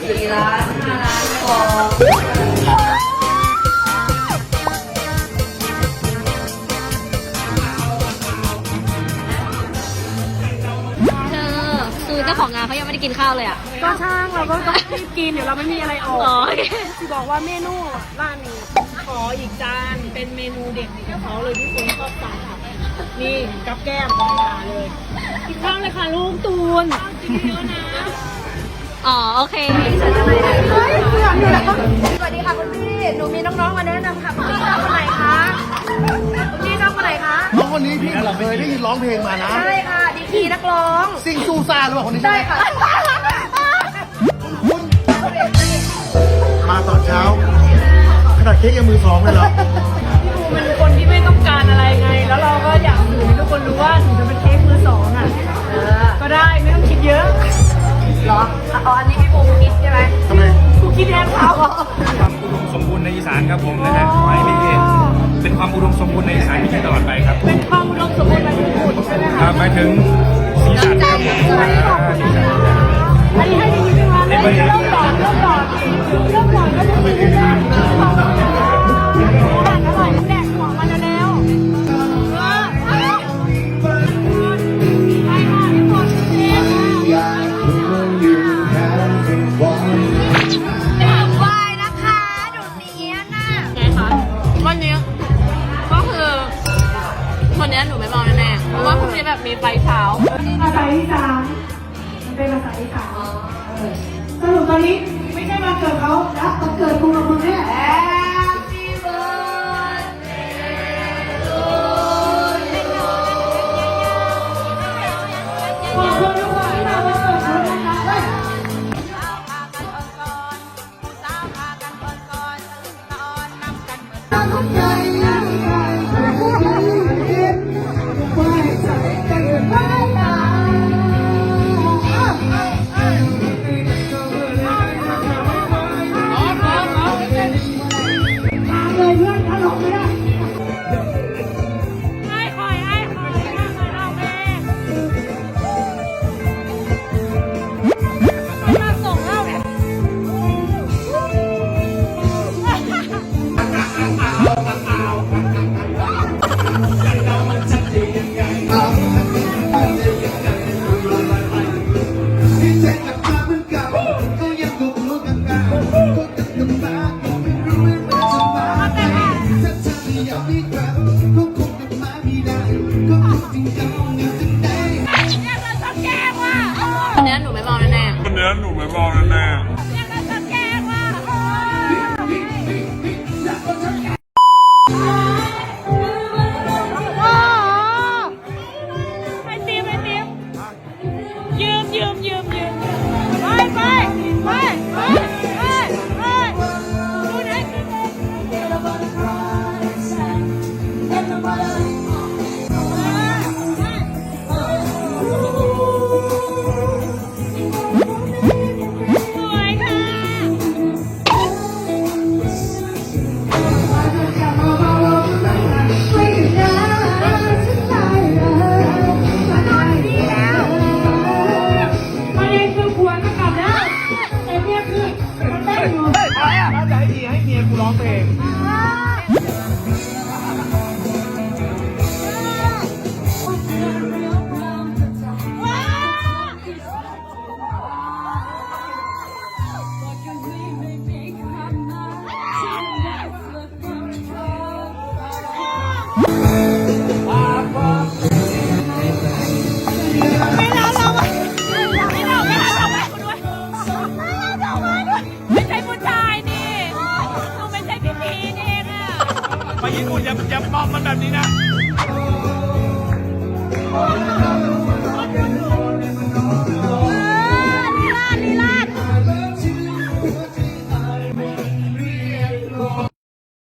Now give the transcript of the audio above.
สี่ล้านห้าล้านพอเธอคือเจ้าของงานเขายังไม่ได้กินข้าวเลยอะ ก็ช่างเราก็ต้องรีบกินเดี๋ยวเราไม่มีอะไรออกอ๋อโอเคที่บอกว่าเมนูร้านนี้ขออีกจานเป็นเมนูเด็ดของเขาเลยที่คนชอบสั่งค่ะนี่กับแก้มของหาเลย กินข้าวเลยค่ะลูกตูนกินเยอะนะ อ๋อ โอเคเฮ้ยเพื่อนอยู่แล้วสวัสดีค่ะคุณพี่ หนูมีน้องๆมาแนะนำค่ะคุณพี่ชอบคนไหนคะคุณพี่ชอบคนไหนคะ น้องคนนี้พี่เคยได้ยินร้องเพลงมานะ ใช่ค่ะ ดีกรีนักร้อง ซิ่งซูซ่าหรือเปล่าคนนี้ใช่ใช่ไหมค่ะ คุณมาตอนเช้า ขนาดเค้กยังมือสองเลยเหรอ มันคนที่ไม่ต้องการอะไรไง แล้วเราก็อยากสื่อให้ทุกคนรู้ว่า เหรออ๋ออันนี้พี่ปูคิดใช่ไหมทำไมกูคิดแทนเขาความอุดมสมบูรณ์ในอีสานครับผมนะฮะขอให้พี่เป็นความอุดมสมบูรณ์ในอีสานที่ดีตลอดไปครับ เป็นความอุดมสมบูรณ์ในญี่ปุ่นใช่ไหมครัคะบหมายถึงสีสันครับผมอ่าสีสันอันนี้ให้ดีไหมคะ นนี้หนูไม่เมาแน่ๆเพราะว่าพรุ่งนี้แบบมีไฟเช้าภาษาอีสานมันเป็นภาษาอีสานสรุปตอนนี้ไม่ใช่มาเกิดเขา วันนี้หนูไม่เมาแน่ๆ วันนี้หนูไม่มองแน่ไอย่าอย่ามองมันแบบนี้นะไ